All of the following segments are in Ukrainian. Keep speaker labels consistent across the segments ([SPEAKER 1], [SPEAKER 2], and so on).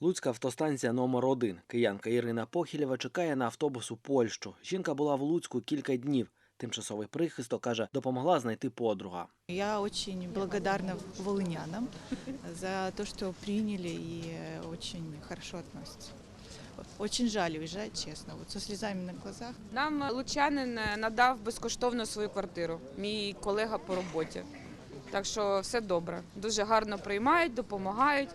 [SPEAKER 1] Луцька автостанція номер 1 Киянка Ірина Похілєва чекає на автобус у Польщу. Жінка була в Луцьку кілька днів. Тимчасовий прихисток каже, допомогла знайти подруга.
[SPEAKER 2] Я очень благодарна волынянам за то, что приняли и э, очень хорошо относятся. Очень жаль уезжать, честно, вот со слезами на глазах.
[SPEAKER 3] Нам лучанин е, надав безкоштовно свою квартиру, мій колега по роботі. Так що все добре. Дуже гарно приймають, допомагають.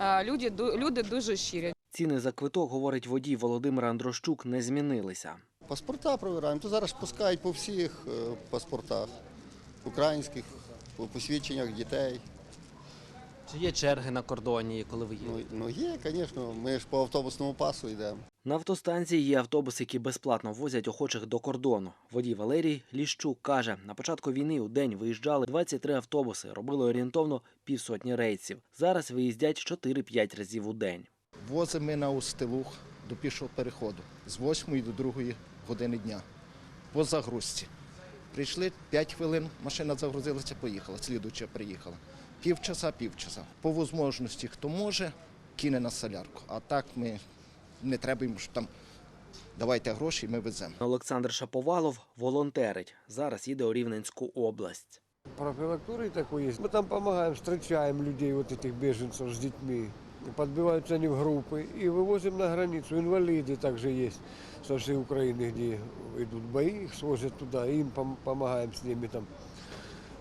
[SPEAKER 3] Е, Люди, люди дуже щирі.
[SPEAKER 1] Ціни за квиток, говорить водій Володимир Андрощук, не змінилися.
[SPEAKER 4] Паспорта провираємо. То зараз пускають по всіх е, паспортах, українських, по посвідченнях дітей.
[SPEAKER 1] Чи є черги на кордоні, коли ви
[SPEAKER 4] Ну, ну є, звісно, ми ж по автобусному пасу йдемо.
[SPEAKER 1] На автостанції є автобуси, які безплатно возять охочих до кордону. Водій Валерій Ліщук каже, на початку війни у день виїжджали 23 автобуси, робили орієнтовно півсотні рейсів. Зараз виїздять 4-5 разів у день.
[SPEAKER 5] Возимо ми на Устилух до пішого переходу з 8 до 2 години дня по загрузці. Прийшли 5 хвилин, машина загрузилася, поїхала, слідуюча приїхала. Півчаса, півчаса. По можливості, хто може, кине на солярку. А так ми не треба їм що там давайте гроші, ми веземо.
[SPEAKER 1] Олександр Шаповалов волонтерить. Зараз їде у Рівненську область.
[SPEAKER 6] Профилактуры такой есть. Мы там помогаем, встречаем людей, вот этих беженцев с детьми. Подбиваются они в группы и вывозим на границу. Инвалиды также есть со всей Украины, где идут бои, их свозят туда, и им пом- помогаем с ними там.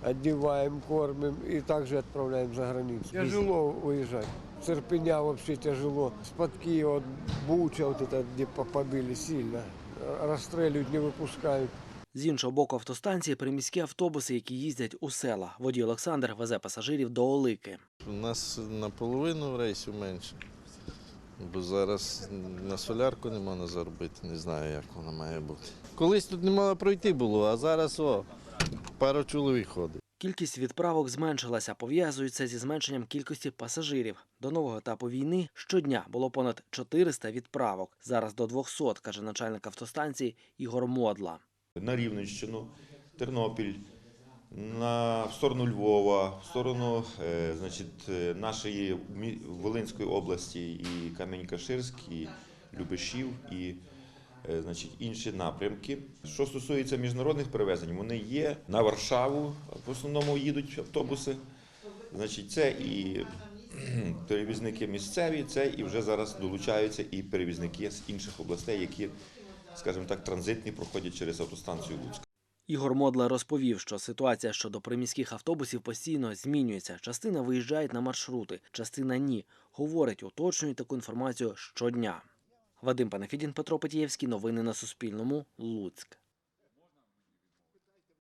[SPEAKER 6] Одеваем, кормим и также отправляем за границу. Тяжело уезжать. Церпеня вообще тяжело. С-под Киева, Буча, вот это, где по- побили сильно. Расстреливают, не выпускают.
[SPEAKER 1] З іншого боку автостанції приміські автобуси, які їздять у села. Водій Олександр везе пасажирів до Олики.
[SPEAKER 7] У нас наполовину рейсів менше. Бо зараз на солярку не можна заробити, не знаю, як воно має бути. Колись тут не мало пройти було, а зараз о, пару чоловік ходить.
[SPEAKER 1] Кількість відправок зменшилася, пов'язується зі зменшенням кількості пасажирів. До нового етапу війни щодня було понад 400 відправок. Зараз до 200, каже начальник автостанції Ігор Модла.
[SPEAKER 8] на Рівненщину, Тернопіль, на, в сторону Львова, в сторону е, значить, е, нашої Волинської області і Камінь-Каширськ, і Любешів, і е, значить, інші напрямки. Що стосується міжнародних перевезень, вони є на Варшаву, в основному їдуть автобуси. Значить, це і перевізники місцеві, це і вже зараз долучаються і перевізники з інших областей, які, скажімо так, транзитні проходять через автостанцію Луцьк.
[SPEAKER 1] Ігор Модла розповів, що ситуація щодо приміських автобусів постійно змінюється. Частина виїжджають на маршрути, частина ні. Говорить, уточнюють таку інформацію щодня. Вадим Панафідін, Петро Петієвський. Новини на Суспільному. Луцьк.